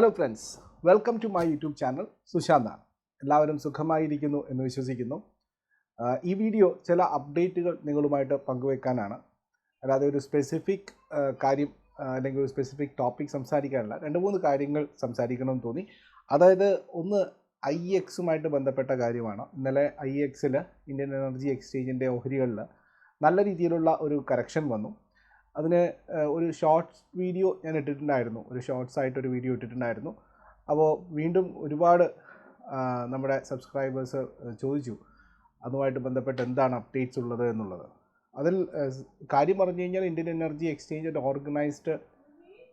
Hello friends welcome to my YouTube channel സുശാന്താണ് എല്ലാവരും സുഖമായിരിക്കുന്നു എന്ന് വിശ്വസിക്കുന്നു. ഈ വീഡിയോ ചില അപ്ഡേറ്റുകൾ നിങ്ങളുമായിട്ട് പങ്കുവെക്കാനാണ്. അല്ലാതെ ഒരു സ്പെസിഫിക് കാര്യം അല്ലെങ്കിൽ ഒരു സ്പെസിഫിക് ടോപ്പിക് സംസാരിക്കാനല്ല. രണ്ട് മൂന്ന് കാര്യങ്ങൾ സംസാരിക്കണമെന്ന് തോന്നി. അതായത് ഒന്ന് ഐ എക്സുമായിട്ട് ബന്ധപ്പെട്ട കാര്യമാണ്. ഇന്നലെ ഐ എക്സിൽ ഇന്ത്യൻ എനർജി എക്സ്ചേഞ്ചിന്റെ ഓഹരികളിൽ നല്ല രീതിയിലുള്ള ഒരു കറക്ഷൻ വന്നു. അതിന് ഒരു ഷോർട്ട്സ് വീഡിയോ ഞാൻ ഇട്ടിട്ടുണ്ടായിരുന്നു. ഒരു ഷോർട്സ് ആയിട്ട് ഒരു വീഡിയോ ഇട്ടിട്ടുണ്ടായിരുന്നു. അപ്പോൾ വീണ്ടും ഒരുപാട് നമ്മുടെ സബ്സ്ക്രൈബേഴ്സ് ചോദിച്ചു. അതുമായിട്ട് ബന്ധപ്പെട്ട് എന്താണ് അപ്ഡേറ്റ്സ് ഉള്ളത് എന്നുള്ളത്. അതിൽ കാര്യം പറഞ്ഞു കഴിഞ്ഞാൽ ഇന്ത്യൻ എനർജി എക്സ്ചേഞ്ച് ഒരു ഓർഗനൈസ്ഡ്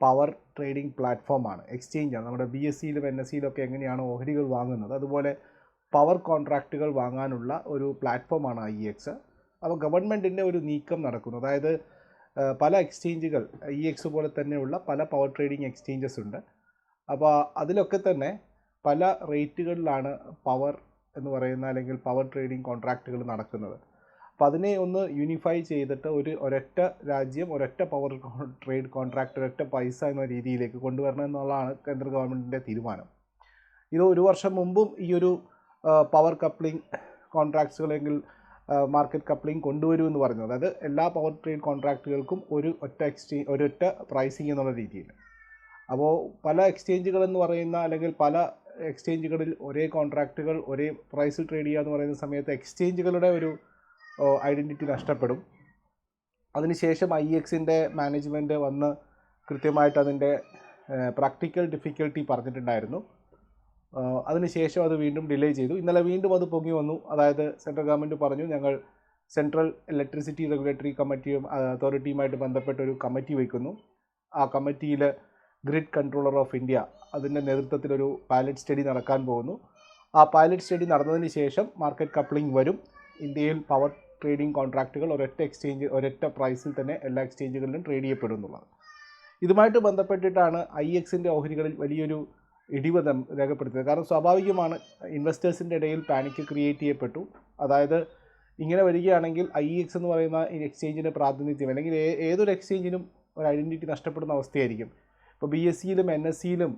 പവർ ട്രേഡിംഗ് പ്ലാറ്റ്ഫോമാണ് എക്സ്ചേഞ്ചാണ് നമ്മുടെ ബി എസ് സിയിലും എൻ എസ് സിയിലും ഒക്കെ എങ്ങനെയാണ് ഓഹരികൾ വാങ്ങുന്നത് അതുപോലെ പവർ കോൺട്രാക്റ്റുകൾ വാങ്ങാനുള്ള ഒരു പ്ലാറ്റ്ഫോമാണ് ഐ എക്സ് അപ്പോൾ ഗവൺമെന്റിന്റെ ഒരു നീക്കം നടക്കുന്നു. അതായത് പല എക്സ്ചേഞ്ചുകൾ ഇ എക്സ് പോലെ തന്നെയുള്ള പല പവർ ട്രേഡിംഗ് എക്സ്ചേഞ്ചസ് ഉണ്ട്. അപ്പോൾ അതിലൊക്കെ തന്നെ പല റേറ്റുകളിലാണ് പവർ എന്ന് പറയുന്ന അല്ലെങ്കിൽ പവർ ട്രേഡിംഗ് കോൺട്രാക്റ്റുകൾ നടക്കുന്നത്. അപ്പോൾ അതിനെ ഒന്ന് യൂണിഫൈ ചെയ്തിട്ട് ഒരു ഒരൊറ്റ രാജ്യം ഒരൊറ്റ പവർ ട്രേഡ് കോൺട്രാക്റ്റ് ഒരൊറ്റ പൈസ എന്ന രീതിയിലേക്ക് കൊണ്ടുവരണം എന്നുള്ളതാണ് കേന്ദ്ര ഗവൺമെന്റിന്റെ തീരുമാനം. ഇത് ഒരു വർഷം മുമ്പും ഈ ഒരു പവർ കപ്ലിംഗ് കോൺട്രാക്ട്സുകൾ അല്ലെങ്കിൽ മാർക്കറ്റ് കപ്ലിംഗ് കൊണ്ടുവരുമെന്ന് പറഞ്ഞു. അതായത് എല്ലാ പവർ ട്രേഡ് കോൺട്രാക്റ്റുകൾക്കും ഒരു ഒറ്റ എക്സ്ചേഞ്ച് ഒരൊറ്റ പ്രൈസിങ് എന്നുള്ള രീതിയിൽ. അപ്പോൾ പല എക്സ്ചേഞ്ചുകളെന്ന് പറയുന്ന അല്ലെങ്കിൽ പല എക്സ്ചേഞ്ചുകളിൽ ഒരേ കോൺട്രാക്റ്റുകൾ ഒരേ പ്രൈസിൽ ട്രേഡ് ചെയ്യുക എന്ന് പറയുന്ന സമയത്ത് എക്സ്ചേഞ്ചുകളുടെ ഒരു ഐഡന്റിറ്റി നഷ്ടപ്പെടും. അതിനുശേഷം ഐ എക്സിന്റെ മാനേജ്മെന്റ് വന്ന് കൃത്യമായിട്ട് അതിന്റെ പ്രാക്ടിക്കൽ ഡിഫിക്കൽട്ടി പറഞ്ഞിട്ടുണ്ടായിരുന്നു. അതിനുശേഷം അത് വീണ്ടും ഡിലേ ചെയ്തു. ഇന്നലെ വീണ്ടും അത് പൊങ്ങി വന്നു. അതായത് സെൻട്രൽ ഗവൺമെന്റ് പറഞ്ഞു ഞങ്ങൾ സെൻട്രൽ ഇലക്ട്രിസിറ്റി റെഗുലേറ്ററി കമ്മിറ്റിയും അതോറിറ്റിയുമായിട്ട് ബന്ധപ്പെട്ട ഒരു കമ്മിറ്റി വയ്ക്കുന്നു. ആ കമ്മിറ്റിയിൽ ഗ്രിഡ് കൺട്രോളർ ഓഫ് ഇന്ത്യ അതിന്റെ നേതൃത്വത്തിലൊരു പൈലറ്റ് സ്റ്റഡി നടക്കാൻ പോകുന്നു. ആ പൈലറ്റ് സ്റ്റഡി നടന്നതിന് ശേഷം മാർക്കറ്റ് കപ്ലിംഗ് വരും. ഇന്ത്യയിൽ പവർ ട്രേഡിംഗ് കോൺട്രാക്റ്റുകൾ ഒരൊറ്റ എക്സ്ചേഞ്ച് ഒരൊറ്റ പ്രൈസിൽ തന്നെ എല്ലാ എക്സ്ചേഞ്ചുകളിലും ട്രേഡ് ചെയ്യപ്പെടുന്നുള്ളത്. ഇതുമായിട്ട് ബന്ധപ്പെട്ടിട്ടാണ് ഐ എക്സിന്റെ ഓഹരികളിൽ വലിയൊരു ഇടിവ് രേഖപ്പെടുത്തിയത്. കാരണം സ്വാഭാവികമാണ് ഇൻവെസ്റ്റേഴ്സിന്റെ ഇടയിൽ പാനിക്ക് ക്രിയേറ്റ് ചെയ്യപ്പെട്ടു. അതായത് ഇങ്ങനെ വരികയാണെങ്കിൽ ഐ എക്സ് എന്ന് പറയുന്ന എക്സ്ചേഞ്ചിന്റെ പ്രാതിനിധ്യം അല്ലെങ്കിൽ ഏതൊരു എക്സ്ചേഞ്ചിനും ഒരു ഐഡന്റിറ്റി നഷ്ടപ്പെടുന്ന അവസ്ഥയായിരിക്കും. ഇപ്പോൾ ബി എസ് സിയിലും എൻ എസ് സിയിലും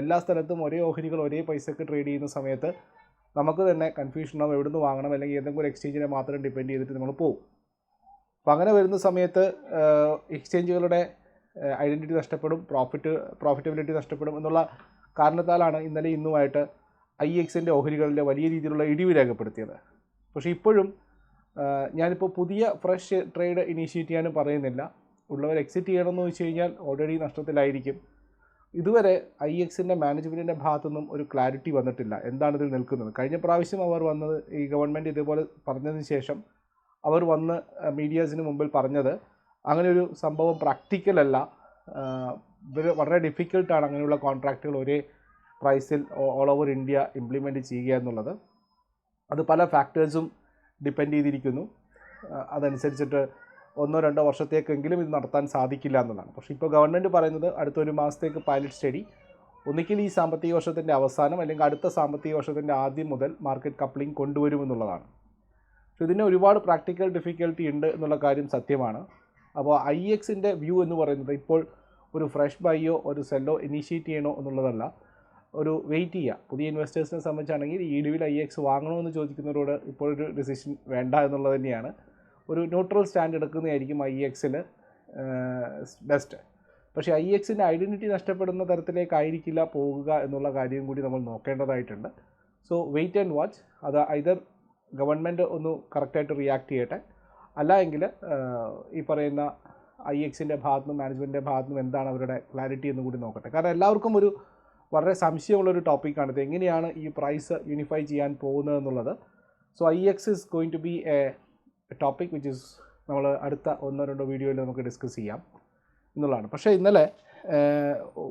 എല്ലാ സ്ഥലത്തും ഒരേ ഓഹരികൾ ഒരേ പൈസക്ക് ട്രേഡ് ചെയ്യുന്ന സമയത്ത് നമുക്ക് തന്നെ കൺഫ്യൂഷൻ എവിടുന്ന് വാങ്ങണം അല്ലെങ്കിൽ ഏതെങ്കിലും ഒരു എക്സ്ചേഞ്ചിനെ മാത്രം ഡിപ്പെൻഡ് ചെയ്തിട്ട് നമ്മൾ പോകും അപ്പോൾ അങ്ങനെ വരുന്ന സമയത്ത് എക്സ്ചേഞ്ചുകളുടെ ഐഡന്റിറ്റി നഷ്ടപ്പെടും പ്രോഫിറ്റ് പ്രോഫിറ്റബിലിറ്റി നഷ്ടപ്പെടും എന്നുള്ള കാരണത്താലാണ് ഇന്നലെ ഇന്നുമായിട്ട് ഐ എക്സിന്റെ ഓഹരികളിലെ വലിയ രീതിയിലുള്ള ഇടിവ് രേഖപ്പെടുത്തിയത്. പക്ഷേ ഇപ്പോഴും ഞാനിപ്പോൾ പുതിയ ഫ്രഷ് ട്രേഡ് ഇനീഷ്യേറ്റ് ചെയ്യാനും പറയുന്നില്ല. ഉള്ളവർ എക്സിറ്റ് ചെയ്യണമെന്ന് വെച്ച് കഴിഞ്ഞാൽ ഓൾറെഡി നഷ്ടത്തിലായിരിക്കും. ഇതുവരെ ഐ എക്സിന്റെ മാനേജ്മെന്റിന്റെ ഭാഗത്തുനിന്നും ഒരു ക്ലാരിറ്റി വന്നിട്ടില്ല. എന്താണ് ഇതിൽ നിൽക്കുന്നത്? കഴിഞ്ഞ പ്രാവശ്യം അവർ വന്നത് ഈ ഗവൺമെന്റ് ഇതേപോലെ പറഞ്ഞതിന് ശേഷം അവർ വന്ന് മീഡിയാസിന് മുമ്പിൽ പറഞ്ഞത്. അങ്ങനെ ഒരു സംഭവം ആഹ് ഇവർ വളരെ ഡിഫിക്കൽട്ടാണ് അങ്ങനെയുള്ള കോൺട്രാക്റ്റുകൾ ഒരേ പ്രൈസിൽ ഓൾ ഓവർ ഇന്ത്യ ഇംപ്ലിമെന്റ് ചെയ്യുക എന്നുള്ളത്. അത് പല ഫാക്ടേഴ്സും ഡിപ്പെൻഡ് ചെയ്തിരിക്കുന്നു. അതനുസരിച്ചിട്ട് ഒന്നോ രണ്ടോ വർഷത്തേക്കെങ്കിലും ഇത് നടത്താൻ സാധിക്കില്ല എന്നതാണ് പക്ഷേ ഇപ്പോൾ ഗവൺമെന്റ് പറയുന്നത് അടുത്ത ഒരു മാസത്തേക്ക് പൈലറ്റ് സ്റ്റഡി ഒന്നുകിൽ ഈ സാമ്പത്തിക വർഷത്തിന്റെ അവസാനം അല്ലെങ്കിൽ അടുത്ത സാമ്പത്തിക വർഷത്തിന്റെ ആദ്യം മുതൽ മാർക്കറ്റ് കപ്ലിംഗ് കൊണ്ടുവരുമെന്നുള്ളതാണ് പക്ഷേ ഇതിന് ഒരുപാട് പ്രാക്ടിക്കൽ ഡിഫിക്കൽട്ടി ഉണ്ട് എന്നുള്ള കാര്യം സത്യമാണ്. അപ്പോൾ ഐ എക്സിന്റെ വ്യൂ എന്ന് പറയുന്നത് ഇപ്പോൾ ഒരു ഫ്രഷ് ബൈയോ ഒരു സെല്ലോ ഇനീഷ്യേറ്റ് ചെയ്യണോ എന്നുള്ളതല്ല. ഒരു വെയിറ്റ് ചെയ്യുക പുതിയ ഇൻവെസ്റ്റേഴ്സിനെ സംബന്ധിച്ചാണെങ്കിൽ ഈ ഇടിവിൽ ഐ എക്സ് വാങ്ങണമെന്ന് ചോദിക്കുന്നവരോട് ഇപ്പോഴൊരു ഡിസിഷൻ വേണ്ട എന്നുള്ളത് തന്നെയാണ്. ഒരു ന്യൂട്രൽ സ്റ്റാൻഡ് എടുക്കുന്നതായിരിക്കും ഐ എക്സിൽ ബെസ്റ്റ് പക്ഷേ ഐ എക്സിന്റെ ഐഡന്റിറ്റി നഷ്ടപ്പെടുന്ന തരത്തിലേക്കായിരിക്കില്ല പോകുക എന്നുള്ള കാര്യം കൂടി നമ്മൾ നോക്കേണ്ടതായിട്ടുണ്ട്. സോ വെയിറ്റ് ആൻഡ് വാച്ച് അത് ഐതർ ഗവൺമെന്റ് ഒന്ന് കറക്റ്റായിട്ട് റിയാക്ട് ചെയ്യട്ടെ. അല്ല എങ്കിൽ ഈ പറയുന്ന ഐ എക്സിന്റെ ഭാഗത്തുനിന്നും മാനേജ്മെന്റിന്റെ ഭാഗത്തുനിന്നും എന്താണ് അവരുടെ ക്ലാരിറ്റി എന്ന് കൂടി നോക്കട്ടെ. കാരണം എല്ലാവർക്കും ഒരു വളരെ സംശയമുള്ളൊരു ടോപ്പിക്കാണ് ഇത്. എങ്ങനെയാണ് ഈ പ്രൈസ് യൂണിഫൈ ചെയ്യാൻ പോകുന്നത് എന്നുള്ളത്. So I X is going to be a topic which is നമ്മൾ അടുത്ത ഒന്നോ രണ്ടോ വീഡിയോയിൽ നമുക്ക് ഡിസ്കസ് ചെയ്യാം എന്നുള്ളതാണ്. പക്ഷേ ഇന്നലെ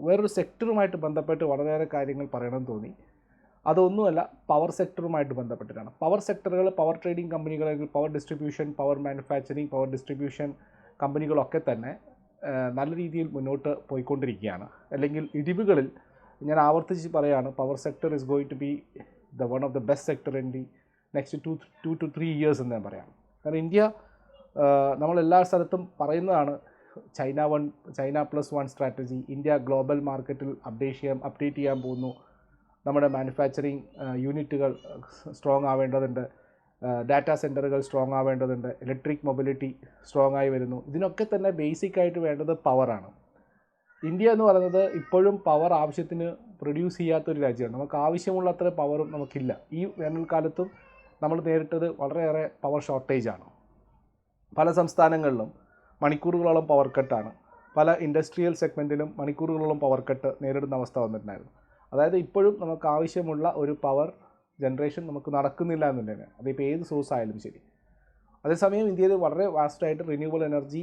വേറൊരു സെക്ടറുമായിട്ട് ബന്ധപ്പെട്ട് വളരെയേറെ കാര്യങ്ങൾ പറയണമെന്ന് തോന്നി. അതൊന്നുമല്ല പവർ സെക്ടറുമായിട്ട് ബന്ധപ്പെട്ടിട്ടാണ്. പവർ സെക്ടറുകൾ പവർ ട്രേഡിംഗ് കമ്പനികൾ power distribution power manufacturing power distribution കമ്പനികളൊക്കെ തന്നെ നല്ല രീതിയിൽ മുന്നോട്ട് പോയിക്കൊണ്ടിരിക്കുകയാണ്. അല്ലെങ്കിൽ ഇടിവുകളിൽ ഞാൻ ആവർത്തിച്ച് പറയുകയാണ് power sector is going to be the one of the best sector in the next two two two three years എന്ന് ഞാൻ പറയാം കാരണം ഇന്ത്യ നമ്മൾ എല്ലാ സ്ഥലത്തും പറയുന്നതാണ് China one China plus one strategy India global മാർക്കറ്റിൽ അപ്ഡേറ്റ് ചെയ്യാൻ അപ്ഡേറ്റ് ചെയ്യാൻ പോകുന്നു. നമ്മുടെ മാനുഫാക്ചറിങ് യൂണിറ്റുകൾ സ്ട്രോങ് ആവേണ്ടതുണ്ട്. ഡാറ്റാ സെന്ററുകൾ സ്ട്രോങ് ആവേണ്ടതുണ്ട്. ഇലക്ട്രിക് മൊബിലിറ്റി സ്ട്രോങ് ആയി വരുന്നു. ഇതിനൊക്കെ തന്നെ ബേസിക് ആയിട്ട് വേണ്ടത് പവറാണ് ഇന്ത്യ എന്ന് പറയുന്നത് ഇപ്പോഴും പവർ ആവശ്യത്തിന് പ്രൊഡ്യൂസ് ചെയ്യാത്തൊരു രാജ്യമാണ്. നമുക്ക് ആവശ്യമുള്ള അത്ര പവറും നമുക്കില്ല. ഈ വേനൽക്കാലത്തും നമ്മൾ നേരിട്ടത് വളരെയേറെ പവർ ഷോർട്ടേജാണ് പല സംസ്ഥാനങ്ങളിലും മണിക്കൂറുകളോളം പവർ കട്ടാണ് പല ഇൻഡസ്ട്രിയൽ സെഗ്മെന്റിലും മണിക്കൂറുകളോളം പവർ കട്ട് നേരിടുന്ന അവസ്ഥ വന്നിട്ടുണ്ടായിരുന്നു. അതായത് ഇപ്പോഴും നമുക്ക് ആവശ്യമുള്ള ഒരു പവർ ജനറേഷൻ നമുക്ക് നടക്കുന്നില്ല എന്നുള്ളതാണ്. അതിപ്പോൾ ഏത് സോഴ്സ് ആയാലും ശരി. അതേസമയം ഇന്ത്യയിൽ വളരെ വാസ്റ്റായിട്ട് റിന്യൂവബിൾ എനർജി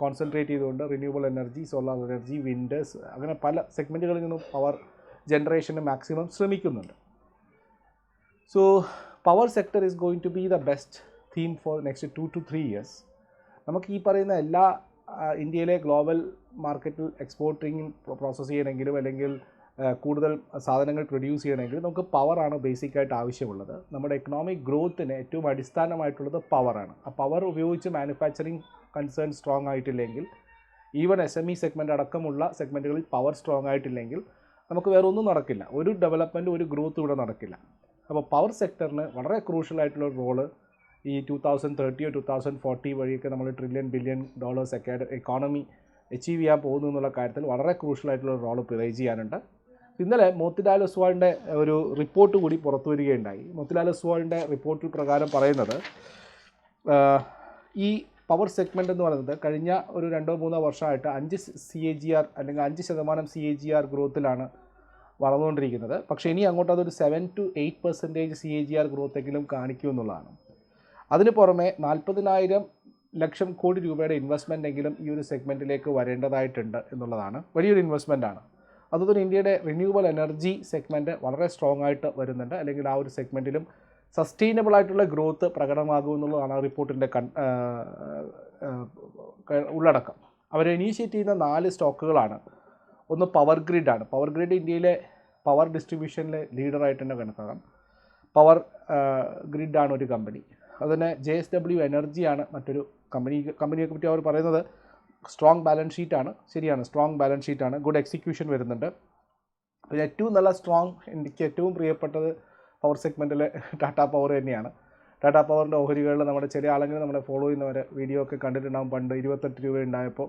കോൺസെൻട്രേറ്റ് ചെയ്തുകൊണ്ട് റിന്യൂവബിൾ എനർജി സോളാർ എനർജി വിൻഡേഴ്സ് അങ്ങനെ പല സെഗ്മെന്റുകളിൽ നിന്നും പവർ ജനറേഷന് മാക്സിമം ശ്രമിക്കുന്നുണ്ട്. So power sector is going to be the best theme for next two two three years നമുക്ക് ഈ പറയുന്ന എല്ലാ ഇന്ത്യയിലെ ഗ്ലോബൽ മാർക്കറ്റിൽ എക്സ്പോർട്ടിങ് പ്രോസസ്സ് ചെയ്യണമെങ്കിലും അല്ലെങ്കിൽ കൂടുതൽ സാധനങ്ങൾ പ്രൊഡ്യൂസ് ചെയ്യണമെങ്കിൽ നമുക്ക് പവറാണ് ബേസിക്കായിട്ട് ആവശ്യമുള്ളത്. നമ്മുടെ എക്കണോമിക് ഗ്രോത്തിന് ഏറ്റവും അടിസ്ഥാനമായിട്ടുള്ളത് പവറാണ് ആ പവർ ഉപയോഗിച്ച് manufacturing concern strong ആയിട്ടില്ലെങ്കിൽ even S M E segment അടക്കമുള്ള സെഗ്മെന്റുകളിൽ പവർ സ്ട്രോങ് ആയിട്ടില്ലെങ്കിൽ നമുക്ക് വേറെ ഒന്നും നടക്കില്ല. ഒരു ഡെവലപ്മെന്റ് ഒരു ഗ്രോത്ത് ഇവിടെ നടക്കില്ല. അപ്പോൾ പവർ സെക്ടറിന് വളരെ ക്രൂഷ്യൽ ആയിട്ടുള്ള റോൾ ഈ ടു തൗസൻഡ് തേർട്ടിയോ ടു തൗസൻഡ് ഫോർട്ടി വഴിയൊക്കെ നമ്മൾ ട്രില്യൺ ബില്യൺ ഡോളേഴ്സ് ഒക്കെ എക്കോണമി അച്ചീവ് ചെയ്യാൻ പോകുന്നു എന്നുള്ള കാര്യത്തിൽ വളരെ ക്രൂഷ്യൽ ആയിട്ടുള്ള റോൾ പ്ലേ ചെയ്യാനുണ്ട്. ഇന്നലെ മോത്തിലാൽ ഒസ്വാളിന്റെ ഒരു റിപ്പോർട്ട് കൂടി പുറത്തു വരികയുണ്ടായി. മോത്തിലാൽ ഒസ്വാളിന്റെ റിപ്പോർട്ടിൽ പ്രകാരം പറയുന്നത് ഈ പവർ സെഗ്മെന്റ് എന്ന് പറയുന്നത് കഴിഞ്ഞ ഒരു രണ്ടോ മൂന്നോ വർഷമായിട്ട് അഞ്ച് സി എ ജി ആർ അല്ലെങ്കിൽ അഞ്ച് ശതമാനം സി എ ജി ആർ ഗ്രോത്തിലാണ് വളർന്നുകൊണ്ടിരിക്കുന്നത്. പക്ഷേ ഇനി അങ്ങോട്ട് അതൊരു seven to eight percentage C A G R ഗ്രോത്തെങ്കിലും കാണിക്കുമെന്നുള്ളതാണ് അതിന് പുറമെ നാൽപ്പതിനായിരം ലക്ഷം കോടി രൂപയുടെ ഇൻവെസ്റ്റ്മെന്റ് എങ്കിലും ഈ ഒരു സെഗ്മെന്റിലേക്ക് വരേണ്ടതായിട്ടുണ്ട് എന്നുള്ളതാണ്. വലിയൊരു ഇൻവെസ്റ്റ്മെന്റ് ആണ്. അതുപോലെ ഇന്ത്യയുടെ റിന്യൂവബിൾ എനർജി സെഗ്മെന്റ് വളരെ സ്ട്രോങ് ആയിട്ട് വരുന്നുണ്ട്. അല്ലെങ്കിൽ ആ ഒരു സെഗ്മെന്റിലും സസ്റ്റൈനബിൾ ആയിട്ടുള്ള ഗ്രോത്ത് പ്രകടമാകും എന്നുള്ളതാണ് ആ റിപ്പോർട്ടിന്റെ കൺ ഉള്ളടക്കം. അവർ ഇനീഷ്യേറ്റ് ചെയ്യുന്ന നാല് സ്റ്റോക്കുകളാണ് ഒന്ന് പവർ ഗ്രിഡാണ് പവർ ഗ്രിഡ് ഇന്ത്യയിലെ പവർ ഡിസ്ട്രിബ്യൂഷനിലെ ലീഡറായിട്ട് തന്നെ കണക്കാക്കാം. പവർ ഗ്രിഡാണ് ഒരു കമ്പനി അതുതന്നെ ജെ എസ് ഡബ്ല്യു എനർജിയാണ് മറ്റൊരു കമ്പനി കമ്പനിയെ പറ്റി അവർ പറയുന്നത് സ്ട്രോങ് ബാലൻസ് ഷീറ്റാണ് ശരിയാണ് സ്ട്രോങ് ബാലൻസ് ഷീറ്റാണ് ഗുഡ് എക്സിക്യൂഷൻ വരുന്നുണ്ട്. പിന്നെ ഏറ്റവും നല്ല സ്ട്രോങ് എനിക്ക് ഏറ്റവും പ്രിയപ്പെട്ടത് പവർ സെഗ്മെന്റിലെ ടാറ്റ പവർ തന്നെയാണ്. ടാറ്റ പവറിന്റെ ഓഹരികളിൽ നമ്മുടെ ചില ആളുകൾ നമ്മളെ ഫോളോ ചെയ്യുന്നവരെ വീഡിയോ ഒക്കെ കണ്ടിട്ടുണ്ടാകും പണ്ട് ഇരുപത്തെട്ട് രൂപ ഉണ്ടായപ്പോൾ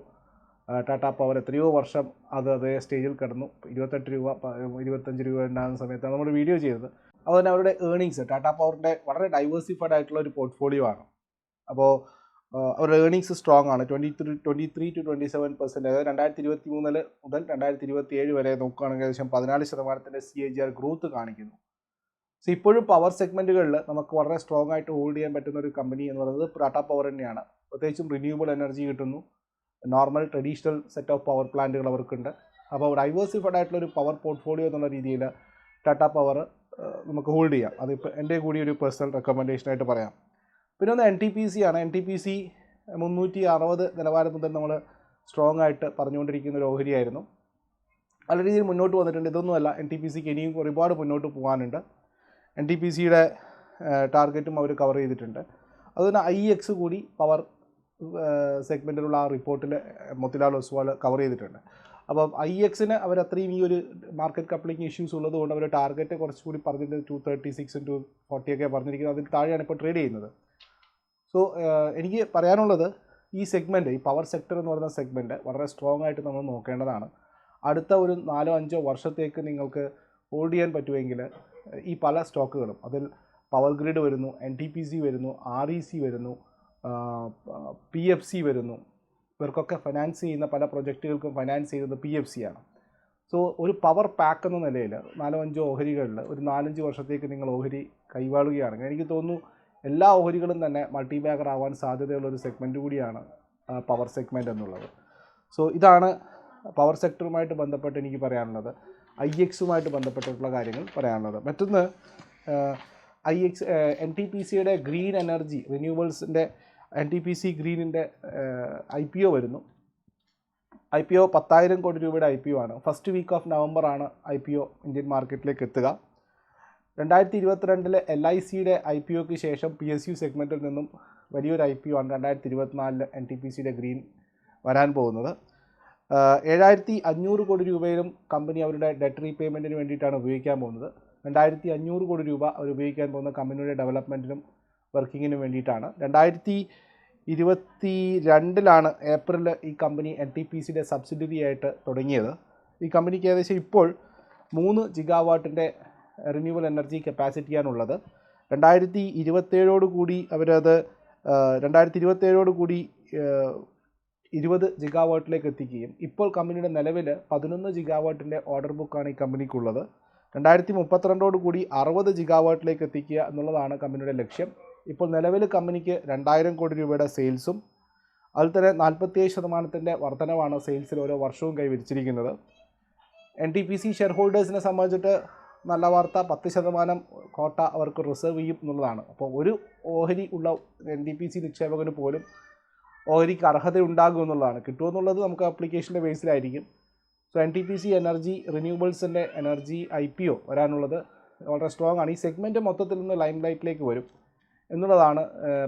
ടാറ്റ പവർ എത്രയോ വർഷം അത് അതേ സ്റ്റേജിൽ കിടന്നു. ഇരുപത്തെട്ട് രൂപ ഇരുപത്തഞ്ച് രൂപ ഉണ്ടാകുന്ന സമയത്താണ് നമ്മൾ വീഡിയോ ചെയ്തത്. അതുപോലെ അവരുടെ ഏണിങ്സ് ടാറ്റ പവറിന്റെ വളരെ ഡൈവേഴ്സിഫൈഡ് ആയിട്ടുള്ള ഒരു പോർട്ട്ഫോളിയോ ആണ്. അപ്പോൾ അവരുടെ ഏണിങ്സ് സ്ട്രോങ് ആണ്. Twenty three twenty three to twenty seven percent അതായത് രണ്ടായിരത്തി ഇരുപത്തി മൂന്നിൽ മുതൽ രണ്ടായിരത്തി ഇരുപത്തി ഏഴ് വരെ നോക്കുകയാണെങ്കിൽ ഏകദേശം പതിനാല് ശതമാനത്തിന്റെ C A G R growth കാണിക്കുന്നു. സോ ഇപ്പോഴും പവർ സെഗ്മെന്റുകളിൽ നമുക്ക് വളരെ സ്ട്രോങ് ആയിട്ട് ഹോൾഡ് ചെയ്യാൻ പറ്റുന്ന ഒരു കമ്പനി എന്ന് പറയുന്നത് ടാറ്റ പവർ തന്നെയാണ്. പ്രത്യേകിച്ചും റിന്യൂവബിൾ എനർജി കിട്ടുന്നു. Normal traditional set of power പ്ലാന്റുകൾ അവർക്കുണ്ട്. അപ്പോൾ ഡൈവേഴ്സിഫൈഡ് ആയിട്ടുള്ള ഒരു പവർ പോർട്ട്ഫോളിയോ എന്നുള്ള രീതിയിൽ ടാറ്റ പവർ നമുക്ക് ഹോൾഡ് ചെയ്യാം. അതിപ്പോൾ എന്റെ കൂടി ഒരു പേഴ്സണൽ റെക്കമെൻഡേഷനായിട്ട് പറയാം. പിന്നെ ഒന്ന് എൻ ടി പി സി ആണ്. എൻ ടി പി സി മുന്നൂറ്റി അറുപത് നിലവാരം മുതൽ നമ്മൾ സ്ട്രോങ് ആയിട്ട് പറഞ്ഞുകൊണ്ടിരിക്കുന്ന ഒരു ഓഹരിയായിരുന്നു. നല്ല രീതിയിൽ മുന്നോട്ട് വന്നിട്ടുണ്ട്. ഇതൊന്നുമല്ല എൻ ടി പി സിക്ക് ഇനിയും ഒരുപാട് മുന്നോട്ട് പോകാനുണ്ട്. എൻ ടി പി സിയുടെ ടാർഗറ്റും അവർ കവർ ചെയ്തിട്ടുണ്ട്. അതുപോലെ ഐ എക്സ് കൂടി പവർ സെഗ്മെന്റിലുള്ള ആ റിപ്പോർട്ടിൽ മൊത്തിലാൽ ഒസ്വാൾ കവർ ചെയ്തിട്ടുണ്ട്. അപ്പം ഐ എക്സിന് അവർ അത്രയും ഈ ഒരു മാർക്കറ്റ് കപ്ലിംഗ് ഇഷ്യൂസ് ഉള്ളതുകൊണ്ട് അവർ ടാർഗറ്റ് കുറച്ചുകൂടി പറഞ്ഞിട്ട് two thirty six to forty ഒക്കെ പറഞ്ഞിരിക്കുന്നത്. അതിൽ താഴെയാണ് ഇപ്പോൾ ട്രേഡ് ചെയ്യുന്നത്. സോ എനിക്ക് പറയാനുള്ളത് ഈ സെഗ്മെന്റ് ഈ പവർ സെക്ടർ എന്ന് പറയുന്ന സെഗ്മെന്റ് വളരെ സ്ട്രോങ് ആയിട്ട് നമ്മൾ നോക്കേണ്ടതാണ്. അടുത്ത ഒരു നാലോ അഞ്ചോ വർഷത്തേക്ക് നിങ്ങൾക്ക് ഹോൾഡ് ചെയ്യാൻ പറ്റുമെങ്കിൽ ഈ പല സ്റ്റോക്കുകളും അതിൽ പവർ ഗ്രിഡ് വരുന്നു എൻ ടി പി സി വരുന്നു ആർ ഇ സി വരുന്നു പി എഫ് സി വരുന്നു. ഇവർക്കൊക്കെ ഫൈനാൻസ് ചെയ്യുന്ന പല പ്രൊജക്റ്റുകൾക്കും ഫൈനാൻസ് ചെയ്യുന്നത് പി എഫ് സി ആണ്. സോ ഒരു പവർ പാക്ക് എന്ന നിലയിൽ നാലോ അഞ്ചോ ഓഹരികളിൽ ഒരു നാലഞ്ച് വർഷത്തേക്ക് നിങ്ങൾ ഓഹരി കൈവാളുകയാണെങ്കിൽ എനിക്ക് തോന്നുന്നു എല്ലാ ഓഹരികളും തന്നെ മൾട്ടി ബാഗർ ആവാൻ സാധ്യതയുള്ള ഒരു സെഗ്മെന്റ് കൂടിയാണ് പവർ സെഗ്മെന്റ് എന്നുള്ളത്. സോ ഇതാണ് പവർ സെക്ടറുമായിട്ട് ബന്ധപ്പെട്ട് എനിക്ക് പറയാനുള്ളത്. ഐ എക്സുമായിട്ട് ബന്ധപ്പെട്ടിട്ടുള്ള കാര്യങ്ങൾ പറയാനുള്ളത്. മറ്റൊന്ന് I X N T P സിയുടെ ഗ്രീൻ എനർജി റിന്യൂവൽസിന്റെ എൻ ടി പി സി ഗ്രീനിന്റെ ഐ പി ഒ വരുന്നു. ഐ പി ഒ പത്തായിരം കോടി രൂപയുടെ ഐ പി ഒ ആണ്. ഫസ്റ്റ് വീക്ക് ഓഫ് നവംബറാണ് ഐ പി ഒ ഇന്ത്യൻ മാർക്കറ്റിലേക്ക് എത്തുക. രണ്ടായിരത്തി ഇരുപത്തിരണ്ടിലെ എൽ ഐ സിയുടെ ഐ പി ഒക്ക് ശേഷം പി എസ് യു സെഗ്മെന്റിൽ നിന്നും വലിയൊരു ഐ പി ഒ ആണ് രണ്ടായിരത്തി ഇരുപത്തിനാലിൽ എൻ ടി പി സിയുടെ ഗ്രീൻ വരാൻ പോകുന്നത്. ഏഴായിരത്തി അഞ്ഞൂറ് കോടി രൂപയിലും കമ്പനി അവരുടെ ഡെറ്റ് റീപേയ്മെന്റിന് വേണ്ടിയിട്ടാണ് ഉപയോഗിക്കാൻ പോകുന്നത്. രണ്ടായിരത്തി അഞ്ഞൂറ് കോടി രൂപ അവർ ഉപയോഗിക്കാൻ പോകുന്ന കമ്പനിയുടെ ഡെവലപ്മെന്റിനും വർക്കിങ്ങിനും വേണ്ടിയിട്ടാണ് രണ്ടായിരത്തി ഇരുപത്തി രണ്ടിലാണ് ഏപ്രിൽ ഈ കമ്പനി എൻ ടി പി സിയുടെ സബ്സിഡറി ആയിട്ട് തുടങ്ങിയത്. ഈ കമ്പനിക്ക് ഏകദേശം ഇപ്പോൾ മൂന്ന് ജിഗാവാട്ടിന്റെ റിന്യൂവൽ എനർജി കപ്പാസിറ്റിയാണുള്ളത് രണ്ടായിരത്തി ഇരുപത്തേഴോട് കൂടി അവരത് രണ്ടായിരത്തി ഇരുപത്തേഴോട് കൂടി ഇരുപത് ജിഗാവാട്ടിലേക്ക് എത്തിക്കുകയും. ഇപ്പോൾ കമ്പനിയുടെ നിലവിൽ പതിനൊന്ന് ജിഗാവാട്ടിന്റെ ഓർഡർ ബുക്കാണ് ഈ കമ്പനിക്കുള്ളത് രണ്ടായിരത്തി മുപ്പത്തിരണ്ടോട് കൂടി അറുപത് ജിഗാവാട്ടിലേക്ക് എത്തിക്കുക എന്നുള്ളതാണ് കമ്പനിയുടെ ലക്ഷ്യം. ഇപ്പോൾ നിലവിൽ കമ്പനിക്ക് രണ്ടായിരം കോടി രൂപയുടെ സെയിൽസും അതിൽ തന്നെ നാൽപ്പത്തിയേഴ് ശതമാനത്തിന്റെ വർധനവാണ് സെയിൽസിൽ ഓരോ വർഷവും കൈവരിച്ചിരിക്കുന്നത്. N T P C share ഹോൾഡേഴ്സിനെ സംബന്ധിച്ചിട്ട് നല്ല വാർത്ത പത്ത് ശതമാനം കോട്ട അവർക്ക് റിസർവ് ചെയ്യും എന്നുള്ളതാണ്. അപ്പോൾ ഒരു ഓഹരി ഉള്ള എൻ ഡി പി സി നിക്ഷേപകന് പോലും ഓഹരിക്ക് അർഹത ഉണ്ടാകും എന്നുള്ളതാണ്. കിട്ടുമെന്നുള്ളത് നമുക്ക് അപ്ലിക്കേഷന്റെ ബേസിലായിരിക്കും so N T P C energy റിന്യൂവബിൾസിന്റെ energy I P O വരാനുള്ളത് വളരെ സ്ട്രോങ് ആണ്. ഈ സെഗ്മെന്റ് മൊത്തത്തിൽ നിന്ന് ലൈം ലൈറ്റിലേക്ക് വരും എന്നുള്ളതാണ്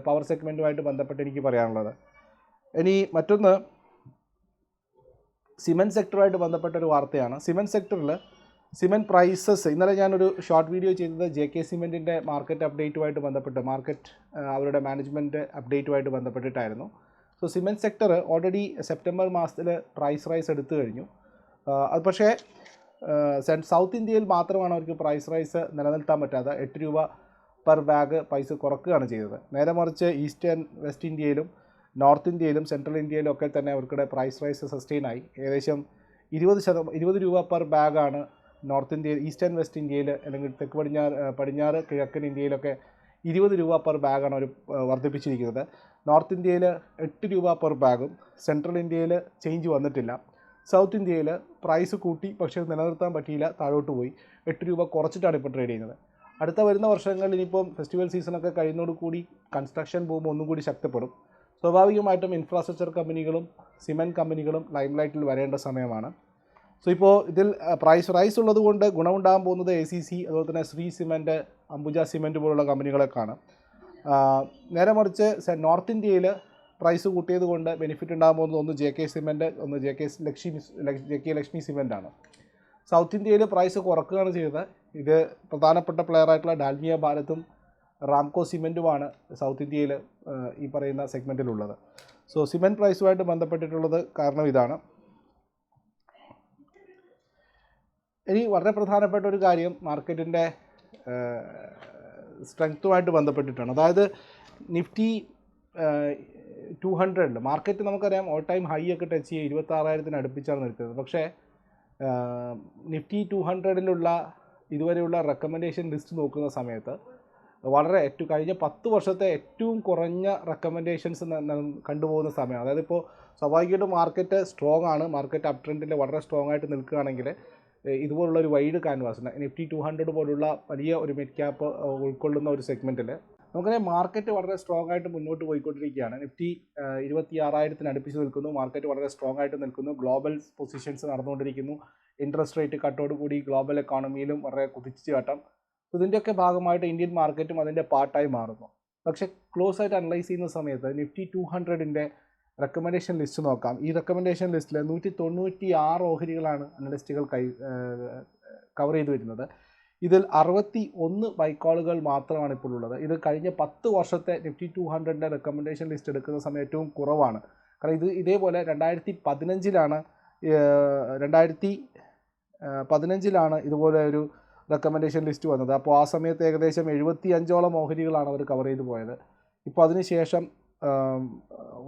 പവർ സെഗ്മെന്റുമായിട്ട് ബന്ധപ്പെട്ട് എനിക്ക് പറയാനുള്ളത്. ഇനി മറ്റൊന്ന് സിമെന്റ് സെക്ടറുമായിട്ട് ബന്ധപ്പെട്ട ഒരു വാർത്തയാണ്. സിമെന്റ് സെക്ടറിൽ സിമെന്റ് പ്രൈസസ് ഇന്നലെ ഞാനൊരു ഷോർട്ട് വീഡിയോ ചെയ്തത് ജെ കെ സിമെന്റിന്റെ മാർക്കറ്റ് അപ്ഡേറ്റുമായിട്ട് ബന്ധപ്പെട്ട് മാർക്കറ്റ് അവരുടെ മാനേജ്മെന്റ് അപ്ഡേറ്റുമായിട്ട് ബന്ധപ്പെട്ടിട്ടായിരുന്നു. So cement sector already September മാസത്തിൽ പ്രൈസ് റൈസ് എടുത്തു കഴിഞ്ഞു. അത് പക്ഷേ സൗത്ത് ഇന്ത്യയിൽ മാത്രമാണ് അവർക്ക് പ്രൈസ് റൈസ് നിലനിർത്താൻ പറ്റാതെ എട്ട് രൂപ പെർ ബാഗ് പൈസ കുറക്കുകയാണ് ചെയ്തത്. നേരെ മറിച്ച് ഈസ്റ്റേൺ വെസ്റ്റ് ഇന്ത്യയിലും നോർത്ത് ഇന്ത്യയിലും സെൻട്രൽ ഇന്ത്യയിലും ഒക്കെ തന്നെ അവർക്കിടെ പ്രൈസ് റൈസ് സസ്റ്റെയിൻ ആയി. ഏകദേശം ഇരുപത് ശതമാനം ഇരുപത് രൂപ പെർ ബാഗാണ് നോർത്ത് ഇന്ത്യയിൽ ഈസ്റ്റേൺ വെസ്റ്റ് ഇന്ത്യയിൽ അല്ലെങ്കിൽ തെക്ക് പടിഞ്ഞാറ് പടിഞ്ഞാറ് കിഴക്കൻ ഇന്ത്യയിലൊക്കെ ഇരുപത് രൂപ പെർ ബാഗാണ് ആ, വർദ്ധിപ്പിച്ചിരിക്കുന്നത്. നോർത്ത് ഇന്ത്യയിൽ എട്ട് രൂപ പെർ ബാഗും സെൻട്രൽ ഇന്ത്യയിൽ ചേഞ്ച് വന്നിട്ടില്ല. സൗത്ത് ഇന്ത്യയിൽ പ്രൈസ് കൂട്ടി പക്ഷേ നിലനിർത്താൻ പറ്റിയില്ല താഴോട്ട് പോയി. എട്ട് രൂപ കുറച്ചിട്ടാണ് ഇപ്പോൾ ട്രേഡ് ചെയ്യുന്നത്. അടുത്ത വരുന്ന വർഷങ്ങളിൽ ഇനിയിപ്പം ഫെസ്റ്റിവൽ സീസണൊക്കെ കഴിയുന്നതോട് കൂടി കൺസ്ട്രക്ഷൻ ബൂം ഒന്നും കൂടി ശക്തിപ്പെടും. സ്വാഭാവികമായിട്ടും ഇൻഫ്രാസ്ട്രക്ചർ കമ്പനികളും സിമെന്റ് കമ്പനികളും ലൈം ലൈറ്റിൽ വരേണ്ട സമയമാണ്. സോ ഇപ്പോൾ ഇതിൽ പ്രൈസ് റൈസ് ഉള്ളത് കൊണ്ട് ഗുണമുണ്ടാകാൻ പോകുന്നത് എ സി സി അതുപോലെ തന്നെ ശ്രീ സിമെന്റ് അംബുജ സിമെന്റ് പോലുള്ള കമ്പനികളൊക്കെയാണ് നേരെ മറിച്ച് നോർത്ത് ഇന്ത്യയിൽ പ്രൈസ് കൂട്ടിയത് കൊണ്ട് ബെനിഫിറ്റ് ഉണ്ടാകാൻ പോകുന്നത് ഒന്ന് ജെ കെ സിമെന്റ് ഒന്ന് J K Lakshmi J K Lakshmi cement ആണ് സൗത്ത് ഇന്ത്യയിൽ പ്രൈസ് കുറക്കുകയാണ് ചെയ്തത്. ഇത് പ്രധാനപ്പെട്ട പ്ലെയർ ആയിട്ടുള്ള ഡാൽമിയ ഭാരതും റാംകോ സിമെന്റുമാണ് സൗത്ത് ഇന്ത്യയിൽ ഈ പറയുന്ന സെഗ്മെന്റിലുള്ളത് സോ സിമെന്റ് പ്രൈസുമായിട്ട് ബന്ധപ്പെട്ടിട്ടുള്ളത് കാരണം ഇതാണ്. ഇനി വളരെ പ്രധാനപ്പെട്ട ഒരു കാര്യം മാർക്കറ്റിന്റെ സ്ട്രെങ്ത്തുമായിട്ട് ബന്ധപ്പെട്ടിട്ടാണ്. അതായത് നിഫ്റ്റി ടു ഹൺഡ്രഡിൽ മാർക്കറ്റ് നമുക്കറിയാം ഓൾ ടൈം ഹൈ ഒക്കെ ടച്ച് ചെയ്യുക ഇരുപത്താറായിരത്തിന് അടുപ്പിച്ചാണ് നിൽക്കുന്നത്. പക്ഷേ നിഫ്റ്റി ടു ഹൺഡ്രഡിലുള്ള ഇതുവരെയുള്ള റെക്കമെൻഡേഷൻ ലിസ്റ്റ് നോക്കുന്ന സമയത്ത് വളരെ ഏറ്റവും കഴിഞ്ഞ പത്ത് വർഷത്തെ ഏറ്റവും കുറഞ്ഞ റെക്കമെൻഡേഷൻസ് കണ്ടുപോകുന്ന സമയം. അതായത് ഇപ്പോൾ സ്വാഭാവികമായിട്ടും മാർക്കറ്റ് സ്ട്രോങ് ആണ്. മാർക്കറ്റ് അപ് ട്രെൻഡിൽ വളരെ സ്ട്രോങ് ആയിട്ട് നിൽക്കുകയാണെങ്കിൽ ഇതുപോലുള്ള ഒരു wide canvas Nifty two hundred പോലുള്ള വലിയ ഒരു മിഡ് ക്യാപ്പ് ഉൾക്കൊള്ളുന്ന ഒരു സെഗ്മെന്റിൽ നമുക്കറിയാം മാർക്കറ്റ് വളരെ സ്ട്രോങ് ആയിട്ട് മുന്നോട്ട് പോയിക്കൊണ്ടിരിക്കുകയാണ്. നിഫ്റ്റി ഇരുപത്തി ആറായിരത്തിന് അടുപ്പിച്ച് നിൽക്കുന്നു. മാർക്കറ്റ് വളരെ സ്ട്രോങ് ആയിട്ട് നിൽക്കുന്നു. ഗ്ലോബൽ പൊസിഷൻസ് നടന്നുകൊണ്ടിരിക്കുന്നു. ഇൻട്രസ്റ്റ് റേറ്റ് കട്ടോട് കൂടി ഗ്ലോബൽ എക്കോണമിയിലും വളരെ കുതിച്ചു ചാട്ടം. ഇതിന്റെയൊക്കെ ഭാഗമായിട്ട് ഇന്ത്യൻ മാർക്കറ്റും അതിന്റെ പാർട്ടായി മാറുന്നു. പക്ഷേ ക്ലോസ് ആയിട്ട് അനലൈസ് ചെയ്യുന്ന സമയത്ത് നിഫ്റ്റി ടു ഹൺഡ്രഡിന്റെ റെക്കമെൻഡേഷൻ ലിസ്റ്റ് നോക്കാം. ഈ റെക്കമെൻഡേഷൻ ലിസ്റ്റിൽ നൂറ്റി തൊണ്ണൂറ്റി ആറ് ഓഹരികളാണ് അനലിസ്റ്റുകൾ കൈ കവർ ചെയ്തു വരുന്നത്. ഇതിൽ അറുപത്തി ഒന്ന് ബൈക്കോളുകൾ മാത്രമാണ് ഇപ്പോൾ ഉള്ളത്. ഇത് കഴിഞ്ഞ പത്ത് വർഷത്തെ നിഫ്റ്റി ടു ഹൺഡ്രഡിന്റെ റെക്കമെൻഡേഷൻ ലിസ്റ്റ് എടുക്കുന്ന സമയം ഏറ്റവും കുറവാണ്. കാരണം ഇത് ഇതേപോലെ രണ്ടായിരത്തി പതിനഞ്ചിലാണ് രണ്ടായിരത്തി പതിനഞ്ചിലാണ് ഇതുപോലെ ഒരു റെക്കമെൻഡേഷൻ ലിസ്റ്റ് വന്നത്. അപ്പോൾ ആ സമയത്ത് ഏകദേശം എഴുപത്തി അഞ്ചോളം ഓഹരികളാണ് അവർ കവർ ചെയ്ത് പോയത്. ഇപ്പോൾ അതിനുശേഷം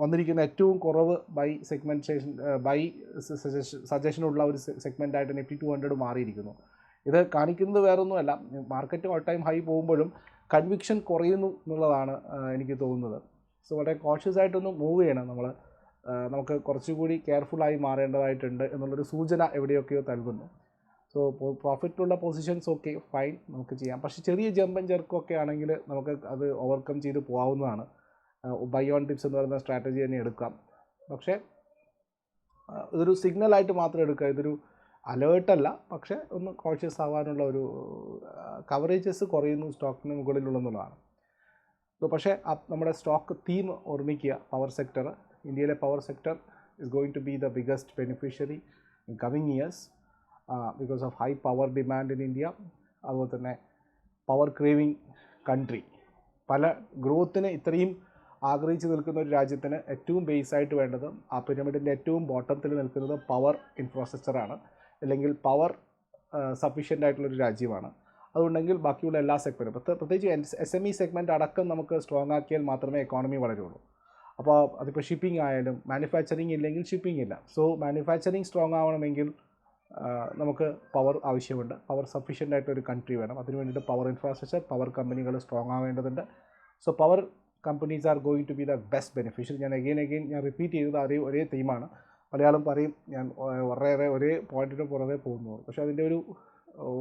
വന്നിരിക്കുന്ന ഏറ്റവും കുറവ് ബൈ സെഗ്മെന്റേഷൻ ബൈ സജഷനുള്ള ഒരു സെഗ്മെന്റായിട്ട് നിഫ്റ്റി ടു ഹൺഡ്രഡ് മാറിയിരിക്കുന്നു. ഇത് കാണിക്കുന്നത് വേറൊന്നുമല്ല. മാർക്കറ്റ് ഓൾ ടൈം ഹൈ പോകുമ്പോഴും കൺവിക്ഷൻ കുറയുന്നു എന്നുള്ളതാണ് എനിക്ക് തോന്നുന്നത്. സോ വളരെ കോഷ്യസ് ആയിട്ടൊന്ന് മൂവ് ചെയ്യണം നമ്മൾ നമുക്ക് കുറച്ചുകൂടി കെയർഫുള്ളായി മാറേണ്ടതായിട്ടുണ്ട് എന്നുള്ളൊരു സൂചന എവിടെയൊക്കെയോ നൽകുന്നു. സോ പ്രോഫിറ്റുള്ള പൊസിഷൻസ് ഓക്കെ ഫൈൻ നമുക്ക് ചെയ്യാം. പക്ഷേ ചെറിയ ജമ്പൻ ചെറുക്കൊക്കെ ആണെങ്കിൽ നമുക്ക് അത് ഓവർകം ചെയ്ത് പോകാവുന്നതാണ്. ബൈ ഓൺ ടിപ്സ് എന്ന് പറയുന്ന സ്ട്രാറ്റജി തന്നെ എടുക്കാം. പക്ഷേ ഇതൊരു സിഗ്നലായിട്ട് മാത്രം എടുക്കുക. ഇതൊരു അലേർട്ടല്ല പക്ഷേ ഒന്ന് കോൺഷ്യസ് ആവാനുള്ള ഒരു കവറേജസ് കുറയുന്നു സ്റ്റോക്കിന് മുകളിലുള്ളതാണ് പക്ഷേ നമ്മുടെ സ്റ്റോക്ക് തീം ഓർമ്മിക്കുക. പവർ സെക്ടർ ഇന്ത്യയിലെ power sector is going to be the biggest beneficiary in coming years because of high power demand in India അതുപോലെ തന്നെ പവർ ക്രേവിങ് കൺട്രി പല ഗ്രോത്തിന് ഇത്രയും ആഗ്രഹിച്ച് നിൽക്കുന്ന ഒരു രാജ്യത്തിന് ഏറ്റവും ബേസ് ആയിട്ട് വേണ്ടത് ആ പിരമിഡിന്റെ ഏറ്റവും ബോട്ടത്തിൽ നിൽക്കുന്നത് പവർ ഇൻഫ്രാസ്ട്രക്ചറാണ് അല്ലെങ്കിൽ പവർ സഫീഷ്യന്റ് ആയിട്ടുള്ളൊരു രാജ്യമാണ്. അതുകൊണ്ടെങ്കിൽ ബാക്കിയുള്ള എല്ലാ സെഗ്മെന്റും പ്രത്യേകിച്ച് എസ് എം ഇ സെഗ്മെന്റ് അടക്കം നമുക്ക് സ്ട്രോങ് ആക്കിയാൽ മാത്രമേ എക്കോണമി വളരുള്ളൂ. അപ്പോൾ അതിപ്പോൾ ഷിപ്പിംഗ് ആയാലും മാനുഫാക്ചറിങ് ഇല്ലെങ്കിൽ ഷിപ്പിംഗ് ഇല്ല. സോ മാനുഫാക്ചറിങ് സ്ട്രോങ് ആവണമെങ്കിൽ നമുക്ക് പവർ ആവശ്യമുണ്ട്. പവർ സഫീഷ്യന്റ് ആയിട്ടൊരു കൺട്രി വേണം. അതിന് വേണ്ടിയിട്ട് പവർ ഇൻഫ്രാസ്ട്രക്ചർ പവർ കമ്പനികൾ strong ആവേണ്ടതുണ്ട്. So power companies are going to be the best beneficial ഞാൻ അഗെയിൻ അഗെയിൻ ഞാൻ റിപ്പീറ്റ് ചെയ്തത് അതേ ഒരേ തീമാണ് മലയാളം പറയും ഞാൻ വളരെയേറെ ഒരേ പോയിന്റിന് പുറമേ പോകുന്നു പക്ഷേ അതിന്റെ ഒരു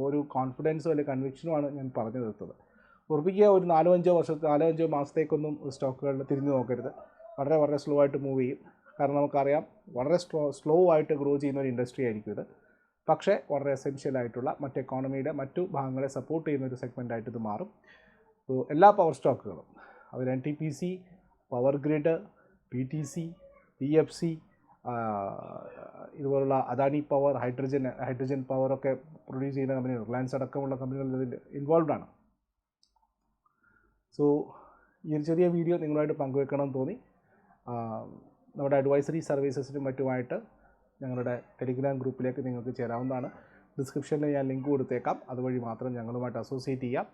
ഒരു കോൺഫിഡൻസോ അല്ലെങ്കിൽ കൺവിക്ഷനുമാണ് ഞാൻ പറഞ്ഞു തീർത്തത് ഉറപ്പിക്കുക ഒരു നാലോ അഞ്ചോ വർഷത്തെ നാലോ അഞ്ചോ മാസത്തേക്കൊന്നും സ്റ്റോക്കുകളിൽ തിരിഞ്ഞു നോക്കരുത്. വളരെ വളരെ സ്ലോ ആയിട്ട് മൂവ് ചെയ്യും. കാരണം നമുക്കറിയാം വളരെ സ്ലോ സ്ലോ ആയിട്ട് ഗ്രോ ചെയ്യുന്ന ഒരു ഇൻഡസ്ട്രി ആയിരിക്കും ഇത്. പക്ഷേ വളരെ എസെൻഷ്യൽ ആയിട്ടുള്ള മറ്റ് എക്കോണമിയുടെ മറ്റു ഭാഗങ്ങളെ സപ്പോർട്ട് ചെയ്യുന്ന ഒരു സെഗ്മെന്റ് ആയിട്ട് ഇത് മാറും. എല്ലാ പവർ സ്റ്റോക്കുകളും അതിൽ N T P C power grid P T C P F C ഇതുപോലുള്ള അദാനി പവർ ഹൈഡ്രജൻ ഹൈഡ്രജൻ പവറൊക്കെ പ്രൊഡ്യൂസ് ചെയ്യുന്ന കമ്പനികൾ റിലയൻസ് അടക്കമുള്ള കമ്പനികൾ ഇതിൽ ഇൻവോൾവ് ആണ്. സോ ഈ ഒരു ചെറിയ വീഡിയോ നിങ്ങളുമായിട്ട് പങ്കുവെക്കണമെന്ന് തോന്നി. നമ്മുടെ അഡ്വൈസറി സർവീസസിനും മറ്റുമായിട്ട് ഞങ്ങളുടെ ടെലിഗ്രാം ഗ്രൂപ്പിലേക്ക് നിങ്ങൾക്ക് ചേരാവുന്നതാണ്. ഡിസ്ക്രിപ്ഷനിൽ ഞാൻ ലിങ്ക് കൊടുത്തേക്കാം. അതുവഴി മാത്രം ഞങ്ങളുമായിട്ട് അസോസിയേറ്റ് ചെയ്യാം.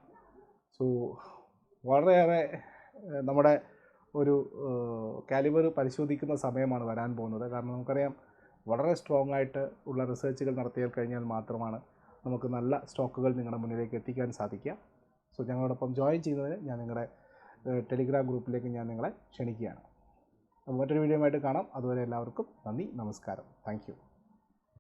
സോ വളരെയേറെ നമ്മുടെ ഒരു കാലിബർ പരിശോധിക്കുന്ന സമയമാണ് വരാൻ പോകുന്നത്. കാരണം നമുക്കറിയാം വളരെ സ്ട്രോങ് ആയിട്ട് ഉള്ള റിസർച്ചുകൾ നടത്തിയാൽ കഴിഞ്ഞാൽ മാത്രമാണ് നമുക്ക് നല്ല സ്റ്റോക്കുകൾ നിങ്ങളുടെ മുന്നിലേക്ക് എത്തിക്കാൻ സാധിക്കുക. സോ ഞങ്ങളോടൊപ്പം ജോയിൻ ചെയ്യുന്നതിന് ഞാൻ നിങ്ങളുടെ ടെലിഗ്രാം ഗ്രൂപ്പിലേക്ക് ഞാൻ നിങ്ങളെ ക്ഷണിക്കുകയാണ്. അപ്പോൾ മറ്റൊരു വീഡിയോ ആയിട്ട് കാണാം. അതുവരെ എല്ലാവർക്കും നന്ദി നമസ്കാരം. താങ്ക്